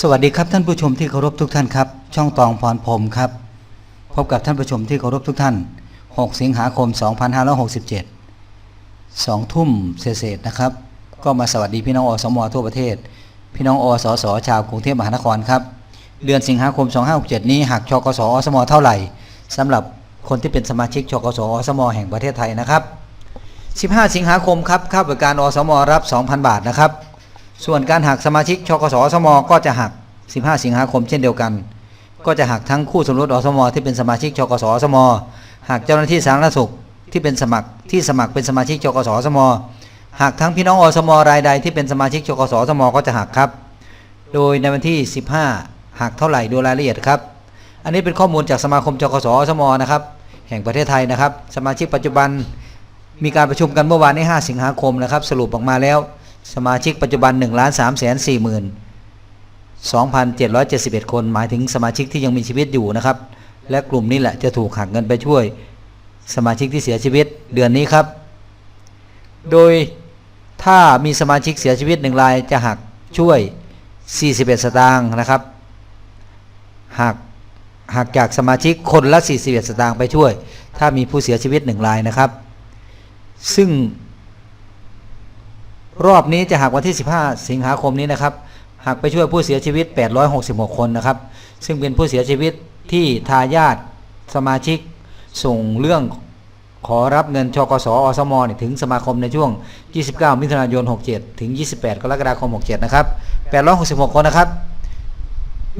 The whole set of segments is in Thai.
สวัสดีครับท่านผู้ชมที่เคารพทุกท่านครับ ช่องตองพรพรมครับ พบกับท่านผู้ชมที่เคารพทุกท่าน 6 สิงหาคม 2567 2 ทุ่มเศษนะครับ ก็มาสวัสดีพี่น้องอสมทั่วประเทศ พี่น้องอสสชาวกรุงเทพมหานครครับ เดือนสิงหาคม 2567 นี้หักชกสอสมเท่าไหร่สำหรับคนที่เป็นสมาชิกชกสอสมแห่งประเทศไทยนะครับ 15 สิงหาคมครับค่าบริการอสมรับ 2,000 บาทนะครับ ส่วนการหักสมาชิกชกสสมก็จะหัก 15 สิงหาคมเช่นเดียวกัน ก็จะหักทั้งคู่สมรสอสมที่เป็นสมาชิกชกสสมหักเจ้าหน้าที่สาธารณสุขที่เป็นสมัครที่สมัครเป็นสมาชิกชกสสมหักทั้งพี่น้องอสมรายใดที่เป็นสมาชิกชกสสมก็จะหักครับ โดยในวันที่ 15หักเท่าไหร่ดูรายละเอียดครับ อันนี้เป็นข้อมูลจากสมาคมจกสอสมนะครับแห่งประเทศไทยนะครับ สมาชิกปัจจุบันมีการประชุมกันเมื่อวานนี้5สิงหาคมนะครับ สรุปออกมาแล้ว สมาชิกปัจจุบัน1ล้าน3แสน4หมื่น2,771 คน หมายถึงสมาชิกที่ยังมีชีวิตอยู่นะครับ และกลุ่มนี้แหละจะถูกหักเงินไปช่วย สมาชิกที่เสียชีวิตเดือนนี้ครับ โดยถ้ามีสมาชิกเสียชีวิตหนึ่งรายจะหักช่วย 41 สตางค์นะครับหักหักจากสมาชิกคนละ 41 สตางค์ไปช่วย ถ้ามีผู้เสียชีวิตหนึ่งรายนะครับ ซึ่ง รอบนี้จะหักวันที่ 15 สิงหาคมนี้นะครับหักไปช่วยผู้เสียชีวิต 866 คนนะครับ ซึ่งเป็นผู้เสียชีวิตที่ทายาทสมาชิกส่งเรื่องขอรับเงินชกสอสมถึงสมาคมในช่วง 29 มิถุนายน 67 ถึง 28 กรกฎาคม 67 นะครับ 866 คนนะครับ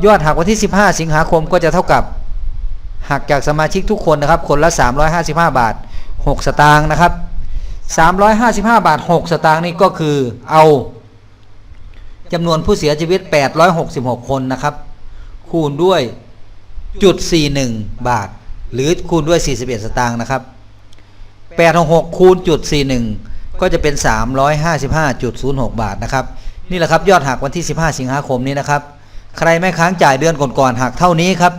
ยอดหักวันที่ 15 สิงหาคมก็จะเท่ากับหักจากสมาชิกทุกคนนะครับ คนละ 355 บาท 6 สตางค์นะครับ 355 บาท 6 สตางค์นี่ก็คือเอาจำนวนผู้เสียชีวิต 866 คนนะครับ คูณด้วยจุด41 บาท หรือคูณด้วย 41 สตางค์นะครับ 866 คูณจุด41 ก็จะเป็น 355.06 บาทนะครับ นี่แหละครับยอดหักวันที่ 15 สิงหาคมนี้นะครับ ใครไม่ค้างจ่ายเดือนก่อนๆหักเท่านี้ครับ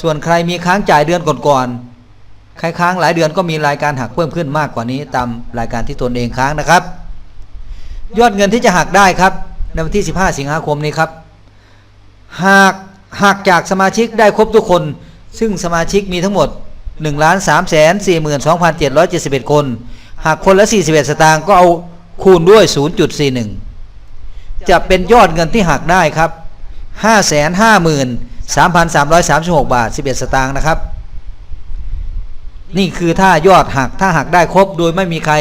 ส่วนใครมีค้างจ่ายเดือนก่อนๆ ใครค้างหลายเดือนก็มีรายการหักเพิ่มขึ้นมากกว่านี้ตามรายการที่ตนเองค้างนะครับ ยอดเงินที่จะหักได้ครับในวันที่ 15 สิงหาคมนี้ครับหากหักจากสมาชิกได้ครบทุกคน ซึ่งสมาชิกมีทั้งหมด1ล้าน3แสน42,771 คน หากคนละ 41 สตางค์ก็เอาคูณด้วย 0.41 จะเป็นยอดเงินที่หักได้ครับ 553,336 บาท 11 สตางค์นะครับ นี่คือถ้ายอดหักถ้าหักได้ครบโดยไม่มีใคร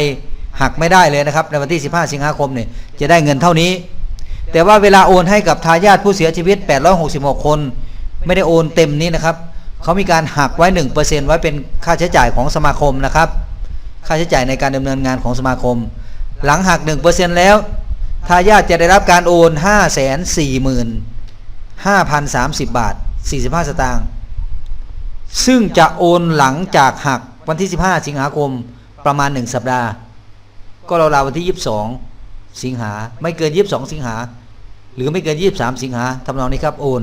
หักไม่ได้เลยนะครับในวันที่ 15 สิงหาคมเนี่ยจะได้เงินเท่านี้ แต่ว่าเวลาโอนให้กับทายาทผู้เสียชีวิต 866 คน ไม่ได้โอนเต็มนี้นะครับเขามีการหักไว้ 1%ไว้เป็นค่าใช้จ่ายของสมาคมนะครับ ค่าใช้จ่ายในการดำเนินงานของสมาคม หลังหัก 1%แล้วทายาทจะได้รับการโอน 545,030 บาท 45 สตางค์ ซึ่งจะโอนหลังจากหักวันที่ 15 สิงหาคมประมาณ 1 สัปดาห์ ก็ราวๆวันที่ 22 สิงหาไม่เกิน 22 สิงหา หรือไม่เกิน 23 สิงหาทำนองนี้ครับโอน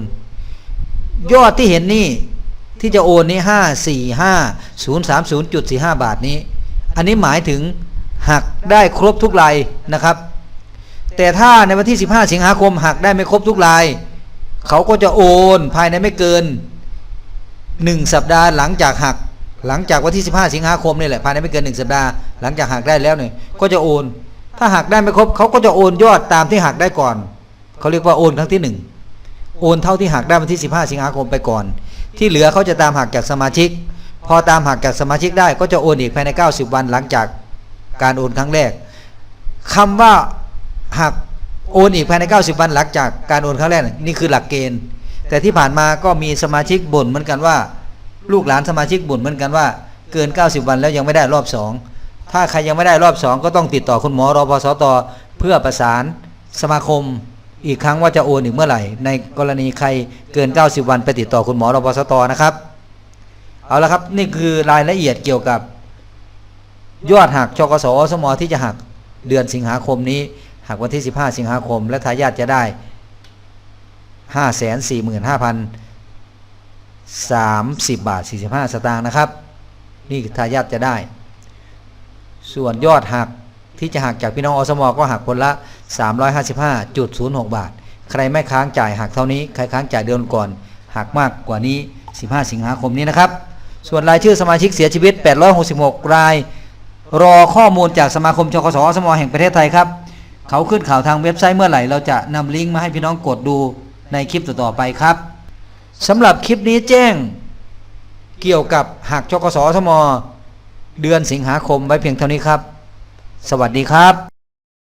ยอดที่เห็นนี่ที่จะโอนนี่ 545,030.45 บาทนี้ อันนี้หมายถึงหักได้ครบทุกรายนะครับ แต่ถ้าในวันที่ 15 สิงหาคมหักได้ไม่ครบทุกราย เขาก็จะโอนภายในไม่เกิน 1สัปดาห์หลังจากหัก หลังจากวันที่ 15 สิงหาคมนี่แหละภายในไม่เกิน 1 สัปดาห์หลังจากหักได้แล้วเนี่ยก็จะโอน ถ้าหักได้ไม่ครบเขาก็จะโอนยอดตามที่หักได้ก่อนเขาเรียกว่าโอนครั้งที่ 1 โอนเท่าที่หักได้วันที่ 15 สิงหาคมไปก่อน ที่เหลือเขาจะตามหักจากสมาชิก พอตามหักจากสมาชิกได้ก็จะโอนอีกภายใน 90 วันหลังจากการโอนครั้งแรกคำว่าหักโอนอีกภายใน 90 วันหลังจากการโอนครั้งแรกนี่คือหลักเกณฑ์ แต่ที่ผ่านมาก็มีสมาชิกบ่นเหมือนกันว่า ลูกหลานสมาชิกบ่นเหมือนกันว่า เกิน 90 วันแล้วยังไม่ได้รอบ2ถ้าใครยังไม่ได้รอบ2ก็ต้องติดต่อคุณหมอรอพสตเพื่อประสานสมาคมอีกครั้งว่าจะโอนอีกเมื่อไหร่ ในกรณีใครเกิน 90 วันไปติดต่อคุณหมอรอพสตนะครับ เอาละครับนี่คือรายละเอียดเกี่ยวกับ ยอดหักชกสอสมที่จะหักเดือนสิงหาคมนี้หักวันที่ 15 สิงหาคม และทายาทจะได้ 545,030 บาท 45 สตางค์นะครับ นี่ทายาทจะได้ ส่วนยอดหักที่จะหักจากพี่น้องอสมก็หักคนละ 355.06 บาท ใครไม่ค้างจ่ายหักเท่านี้ ใครค้างจ่ายเดือนก่อน หักมากกว่านี้ 15 สิงหาคมนี้นะครับ ส่วนรายชื่อสมาชิกเสียชีวิต 866 ราย รอข้อมูลจากสมาคมชกสสมอแห่งประเทศไทยครับ เขาขึ้นข่าวทางเว็บไซต์เมื่อไหร่ เราจะนำลิงก์มาให้พี่น้องกดดู ในคลิปต่อๆไปครับสำหรับคลิปนี้แจ้ง เกี่ยวกับหักชกสสมเดือนสิงหาคมไว้เพียงเท่านี้ครับ สวัสดีครับ